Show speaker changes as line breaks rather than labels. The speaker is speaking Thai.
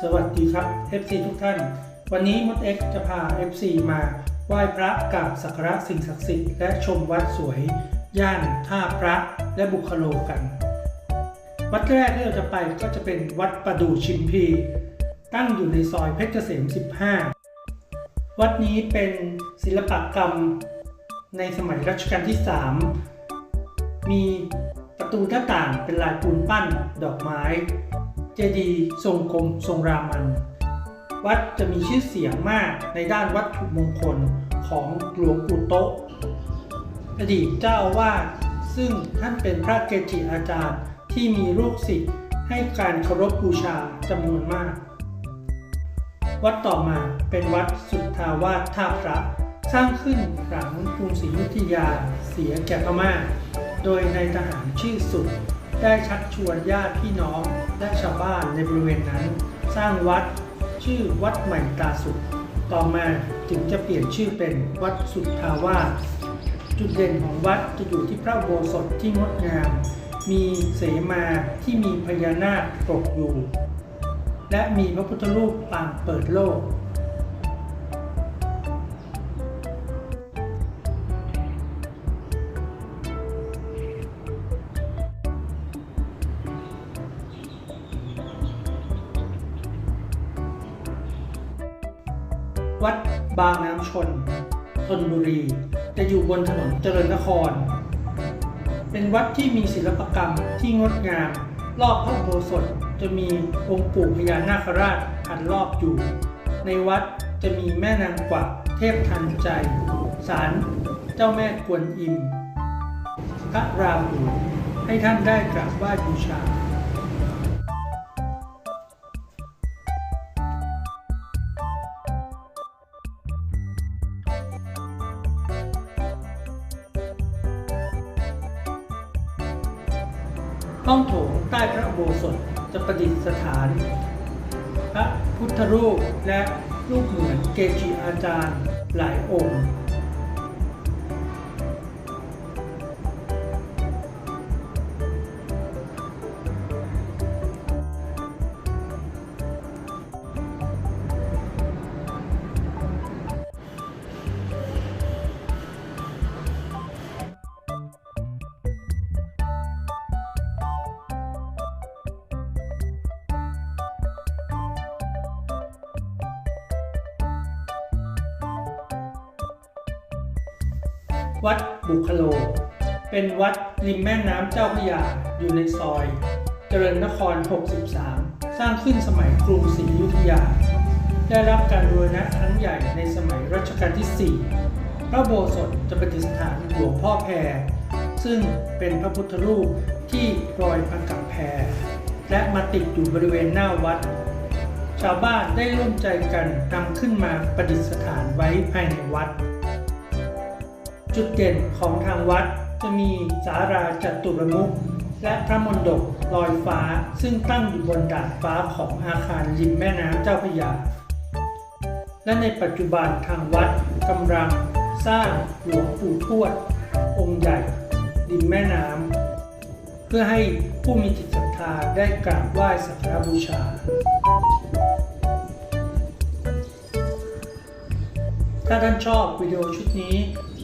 สวัสดีครับ FC ทุกท่าน วันนี้มดเอ็กจะพา FC มาไหว้พระกราบสักการะสิ่งศักดิ์สิทธิ์และชมวัดสวย ย่านท่าพระและบุคโลกัน วัดแรกที่เราจะไปก็จะเป็นวัดประดู่ชิมพี ตั้งอยู่ในซอยเพชรเกษม 15 วัดนี้เป็นศิลปกรรมในสมัยรัชกาลที่ 3 มีประตูหน้าต่างเป็นลายปูนปั้นดอกไม้ เจดีย์ทรงกลมทรงรามัน วัดจะมีชื่อเสียงมากในด้านวัตถุมงคลของหลวงปู่โต๊ะ อดีตเจ้าอาวาสซึ่งท่านเป็นพระเกจิอาจารย์ที่มีลูกศิษย์ให้การเคารพบูชาจำนวนมาก วัดต่อมาเป็นวัดสุทธาวาสท่าพระสร้างขึ้นหลังกรุงศรีอยุธยาเสียแก่พม่า โดยนายทหารชื่อสุด ได้ชักชวนญาติพี่น้องและชาวบ้านในบริเวณนั้น สร้างวัดชื่อวัดใหม่ตาสุด ต่อมาจึงจะเปลี่ยนชื่อเป็นวัดสุทธาวาสจุดเด่นของวัดจะอยู่ที่พระโบสถที่งดงาม มีเสมาที่มีพญานาคปกอยู่ และมีพระพุทธรูปปางเปิดโลก วัดบางน้ำชนธนบุรี จะอยู่บนถนนเจริญนคร เป็นวัดที่มีศิลปกรรมที่งดงาม รอบพระอุโบสถจะมีองค์ปู่พญานาคราชพันรอบอยู่ ในวัดจะมีแม่นางกวักเทพทันใจศาลเจ้าแม่กวนอิมพระรามหูให้ท่านได้กราบไหว้บูชา ห้องโถงใต้พระอุโบสถจะประดิษฐาน พระพุทธรูปและรูปเหมือนเกจิอาจารย์หลายองค์ วัดบุคโล เป็นวัดริมแม่น้ำเจ้าพระยาอยู่ในซอย เจริญนคร 63 สร้างขึ้นสมัยกรุงศรีอยุธยา ได้รับการบูรณะครั้งใหญ่ในสมัยรัชกาลที่ 4 พระโบสถจะประดิษฐานหลวงพ่อแพร ซึ่งเป็นพระพุทธรูปที่รอยพันกับแพร และมาติดอยู่บริเวณหน้าวัดชาวบ้านได้ร่วมใจกันนำขึ้นมาประดิษฐานไว้ภายในวัด จุดเด่นของทางวัดจะมีสาราจัตุรมุขและพระมณฑปลอยฟ้าซึ่งตั้งอยู่บนดาดฟ้าของอาคารริมแม่น้ำเจ้าพระยา และในปัจจุบันทางวัดกำลังสร้างหลวงปู่ทวด องค์ใหญ่ริมแม่น้ำเพื่อให้ผู้มีจิตศรัทธาได้กราบไหว้สักการบูชา ถ้าท่านชอบวิดีโอชุดนี้